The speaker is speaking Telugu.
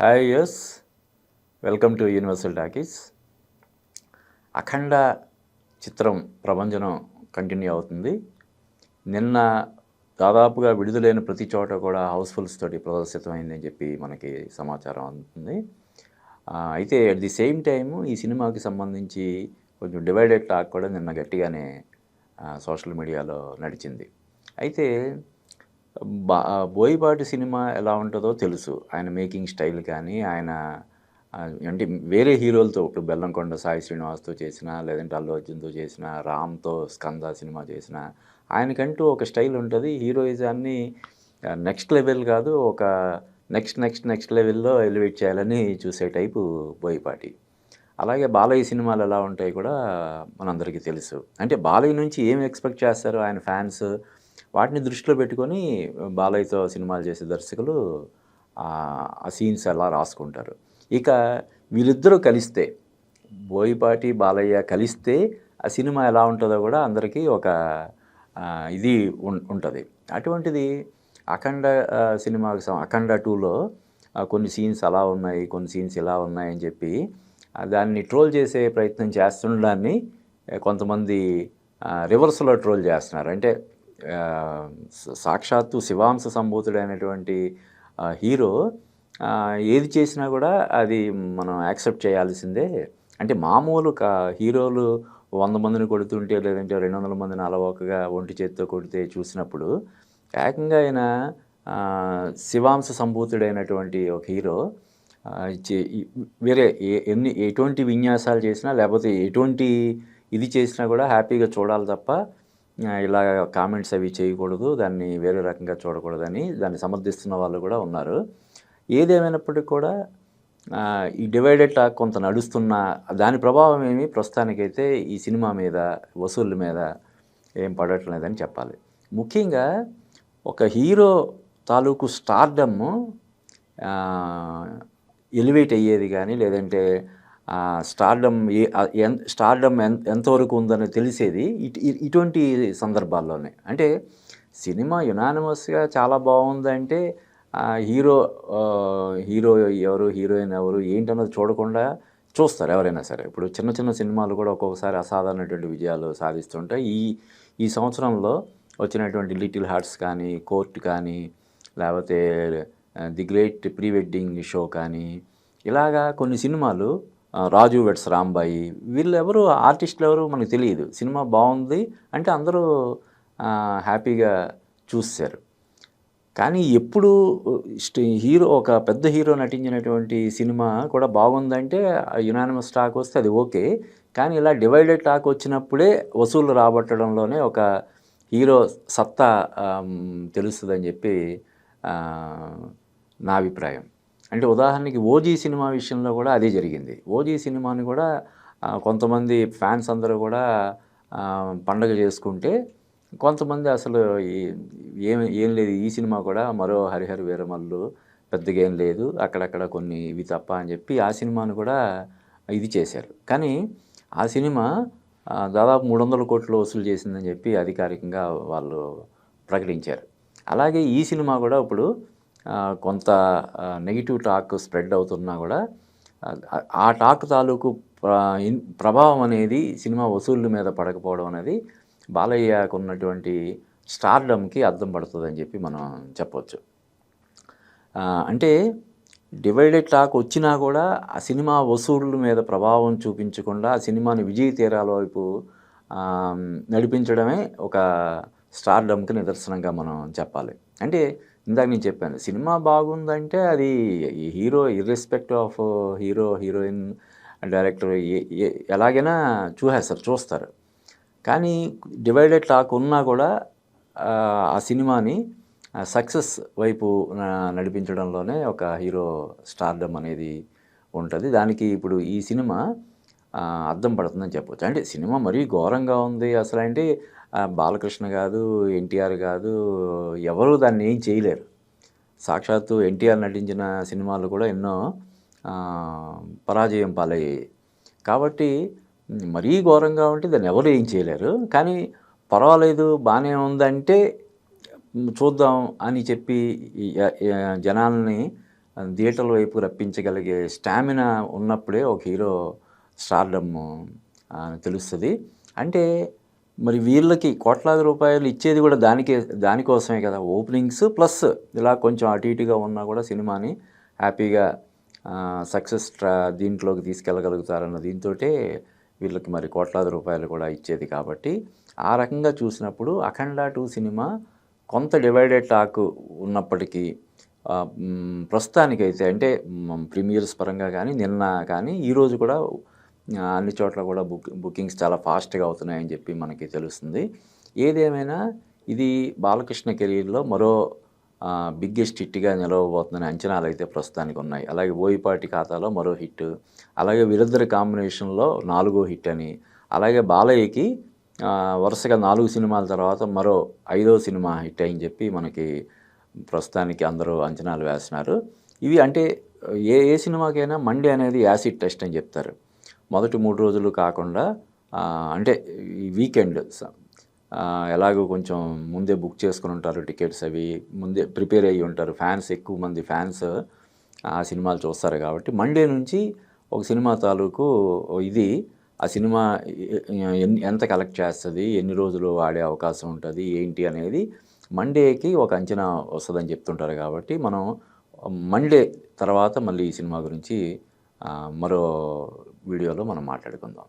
Hi yes. Welcome to Universal Talkies. Akhanda చిత్రం ప్రభంజనం కంటిన్యూ అవుతుంది. నిన్న దాదాపుగా విడుదలైన ప్రతి చోట కూడా హౌస్ఫుల్స్ తోటి ప్రదర్శితమైందని చెప్పి మనకి సమాచారం అందుతుంది. అయితే అట్ ది సేమ్ టైము ఈ సినిమాకి సంబంధించి కొంచెం డివైడెడ్ టాక్ కూడా నిన్న గట్టిగానే సోషల్ మీడియాలో నడిచింది. అయితే బోయపాటి సినిమా ఎలా ఉంటుందో తెలుసు. ఆయన మేకింగ్ స్టైల్ కానీ ఆయన అంటే వేరే హీరోలతో ఇప్పుడు బెల్లంకొండ సాయి శ్రీనివాస్తో చేసిన లేదంటే అల్లు అర్జున్తో చేసిన రామ్తో స్కంద సినిమా చేసిన ఆయనకంటూ ఒక స్టైల్ ఉంటుంది. హీరోయిజాన్ని నెక్స్ట్ లెవెల్ కాదు ఒక నెక్స్ట్ నెక్స్ట్ నెక్స్ట్ లెవెల్లో ఎలివేట్ చేయాలని చూసే టైపు బోయపాటి. అలాగే బాలయ్య సినిమాలు ఎలా ఉంటాయి కూడా మనందరికీ తెలుసు. అంటే బాలయ్య నుంచి ఏం ఎక్స్పెక్ట్ చేస్తారు ఆయన ఫ్యాన్స్ వాటిని దృష్టిలో పెట్టుకొని బాలయ్యతో సినిమాలు చేసే దర్శకులు ఆ సీన్స్ ఎలా రాసుకుంటారు. ఇక వీళ్ళిద్దరూ కలిస్తే బోయిపాటి బాలయ్య కలిస్తే ఆ సినిమా ఎలా ఉంటుందో కూడా అందరికీ ఒక ఇది ఉంటుంది. అటువంటిది అఖండ సినిమాకి అఖండ టూలో కొన్ని సీన్స్ అలా ఉన్నాయి కొన్ని సీన్స్ ఇలా ఉన్నాయి అని చెప్పి దాన్ని ట్రోల్ చేసే ప్రయత్నం చేస్తుండడాన్ని కొంతమంది రివర్స్లో ట్రోల్ చేస్తున్నారు. అంటే సాక్షాత్తు శివాంశ సంభూతుడైనటువంటి హీరో ఏది చేసినా కూడా అది మనం యాక్సెప్ట్ చేయాల్సిందే. అంటే మామూలు కా హీరోలు వంద మందిని కొడుతుంటే లేదంటే రెండు వందల మందిని అలవోకగా ఒంటి చేతితో కొడితే చూసినప్పుడు ఏకంగా ఆయన శివాంశ సంభూతుడైనటువంటి ఒక హీరో వేరే ఎన్ని ఎటువంటి విన్యాసాలు చేసినా లేకపోతే ఎటువంటి ఇది చేసినా కూడా హ్యాపీగా చూడాలి తప్ప ఇలా కామెంట్స్ అవి చేయకూడదు దాన్ని వేరే రకంగా చూడకూడదని దాన్ని సమర్థిస్తున్న వాళ్ళు కూడా ఉన్నారు. ఏదేమైనప్పటికీ కూడా ఈ డివైడెడ్ టాక్ కొంత నడుస్తున్న దాని ప్రభావం ఏమి? ప్రస్తుతానికైతే ఈ సినిమా మీద వసూళ్ళ మీద ఏం పడటం లేదని చెప్పాలి. ముఖ్యంగా ఒక హీరో తాలూకు స్టార్డమ్ ఎలివేట్ అయ్యేది కానీ లేదంటే స్టార్డమ్ ఏ స్టార్డమ్ ఎంతవరకు ఉందని తెలిసేది ఇటు ఇటువంటి సందర్భాల్లోనే. అంటే సినిమా యునానిమస్గా చాలా బాగుందంటే హీరో హీరో ఎవరు హీరోయిన్ ఎవరు ఏంటన్నది చూడకుండా చూస్తారు ఎవరైనా సరే. ఇప్పుడు చిన్న చిన్న సినిమాలు కూడా ఒక్కొక్కసారి అసాధారణటువంటి విజయాలు సాధిస్తుంటాయి. ఈ ఈ సంవత్సరంలో వచ్చినటువంటి లిటిల్ హార్ట్స్ కానీ కోర్ట్ కానీ లేకపోతే the great pre wedding show కానీ ఇలాగా కొన్ని సినిమాలు రాజు వెట్స్ రాంబాయి వీళ్ళు ఎవరు ఆర్టిస్టులు ఎవరు మనకు తెలియదు. సినిమా బాగుంది అంటే అందరూ హ్యాపీగా చూశారు కానీ ఎప్పుడు హీరో ఒక పెద్ద హీరో నటించినటువంటి సినిమా కూడా బాగుందంటే యునానిమస్ టాక్ వస్తే అది ఓకే. కానీ ఇలా డివైడెడ్ టాక్ వచ్చినప్పుడే వసూలు రాబట్టడంలోనే ఒక హీరో సత్తా తెలుస్తుందని చెప్పి నా అభిప్రాయం. అంటే ఉదాహరణకి ఓజీ సినిమా విషయంలో కూడా అదే జరిగింది. ఓజీ సినిమాని కూడా కొంతమంది ఫ్యాన్స్ అందరూ కూడా పండగ చేసుకుంటే కొంతమంది అసలు ఏం ఏం లేదు ఈ సినిమా కూడా మరో హరిహర వీరమల్లు పెద్దగా ఏం లేదు అక్కడక్కడ కొన్ని ఇవి తప్ప అని చెప్పి ఆ సినిమాను కూడా ఇది చేశారు. కానీ ఆ సినిమా దాదాపు మూడు వందల కోట్లు వసూలు చేసిందని చెప్పి అధికారికంగా వాళ్ళు ప్రకటించారు. అలాగే ఈ సినిమా కూడా ఇప్పుడు కొంత నెగిటివ్ టాక్ స్ప్రెడ్ అవుతున్నా కూడా ఆ- టాక్ తాలూకు ప్రభావం అనేది సినిమా వసూళ్ళ మీద పడకపోవడం అనేది బాలయ్యకు ఉన్నటువంటి స్టార్డమ్కి అర్థం పడుతుందని చెప్పి మనం చెప్పవచ్చు అంటే డివైడెడ్ టాక్ వచ్చినా కూడా ఆ సినిమా వసూళ్ళ మీద ప్రభావం చూపించకుండా ఆ సినిమాని విజయ తీరాల వైపు నడిపించడమే ఒక స్టార్డమ్కి నిదర్శనంగా మనం చెప్పాలి. అంటే ఇందాక నేను చెప్పాను సినిమా బాగుందంటే అది hero irrespective of hero heroine director ఎలాగైనా చూసేస్తారు చూస్తారు. కానీ డివైడెడ్ టాక్ ఉన్నా కూడా ఆ, సినిమాని సక్సెస్ వైపు న- నడిపించడంలోనే ఒక హీరో స్టార్డమ్ అనేది ఉంటుంది. దానికి ఇప్పుడు ఈ సినిమా అద్దం పడుతుందని చెప్పొచ్చు. అంటే సినిమా మరీ ఘోరంగా ఉంది అసలు అంటే బాలకృష్ణ కాదు ఎన్టీఆర్ కాదు ఎవరు దాన్ని ఏం చేయలేరు. సాక్షాత్తు ఎన్టీఆర్ నటించిన సినిమాలు కూడా ఎన్నో పరాజయం పాలయ్యాయి. కాబట్టి మరీ ఘోరంగా ఉంటే దాన్ని ఎవరు ఏం చేయలేరు. కానీ పర్వాలేదు బాగానే ఉందంటే చూద్దాం అని చెప్పి జనాల్ని థియేటర్ల వైపు రప్పించగలిగే స్టామినా ఉన్నప్పుడే ఒక హీరో స్టార్డమ్ తెలుస్తుంది. అంటే మరి వీళ్ళకి కోట్లాది రూపాయలు ఇచ్చేది కూడా దానికే దానికోసమే కదా. ఓపెనింగ్స్ ప్లస్ ఇలా కొంచెం అటు ఇటుగా ఉన్నా కూడా సినిమాని హ్యాపీగా సక్సెస్ ట్రా దీంట్లోకి తీసుకెళ్ళగలుగుతారన్న దీంతో వీళ్ళకి మరి కోట్లాది రూపాయలు కూడా ఇచ్చేది కాబట్టి ఆ రకంగా చూసినప్పుడు అఖండ టూ సినిమా కొంత డివైడెడ్ టాక్ ఉన్నప్పటికీ ప్రస్తుతానికైతే అంటే ప్రీమియర్స్ పరంగా కానీ నిన్న కానీ ఈరోజు కూడా అన్ని చోట్ల కూడా బుక్ బుకింగ్స్ చాలా ఫాస్ట్గా అవుతున్నాయని చెప్పి మనకి తెలుస్తుంది. ఏదేమైనా ఇది బాలకృష్ణ కెరీర్లో మరో బిగ్గెస్ట్ హిట్గా నిలవబోతుందని అంచనాలు అయితే ప్రస్తుతానికి ఉన్నాయి. అలాగే బోయిపాటి ఖాతాలో మరో హిట్ అలాగే వీరిద్దరి కాంబినేషన్లో నాలుగో హిట్ అని అలాగే బాలయ్యకి వరుసగా నాలుగు సినిమాల తర్వాత మరో ఐదో సినిమా హిట్ అని చెప్పి మనకి ప్రస్తుతానికి అందరూ అంచనాలు వేస్తున్నారు. ఇవి అంటే ఏ ఏ సినిమాకైనా మండే అనేది యాసిడ్ టెస్ట్ అని చెప్తారు. మొదటి మూడు రోజులు కాకుండా అంటే ఈ వీకెండ్ స- ఎలాగో కొంచెం ముందే బుక్ చేసుకుని ఉంటారు టికెట్స్ అవి ముందే ప్రిపేర్ అయ్యి ఉంటారు ఫ్యాన్స్ ఎక్కువ మంది ఫ్యాన్స్ ఆ సినిమాలు చూస్తారు కాబట్టి. మండే నుంచి ఒక సినిమా తాలూకు ఇది ఆ సినిమా ఎంత కలెక్ట్ చేస్తుంది ఎన్ని రోజులు ఆడే అవకాశం ఉంటుంది ఏంటి అనేది మండేకి ఒక అంచనా వస్తుందని చెప్తుంటారు కాబట్టి మనం మండే తర్వాత మళ్ళీ ఈ సినిమా గురించి మరో వీడియోలో మనం మాట్లాడుకుందాం.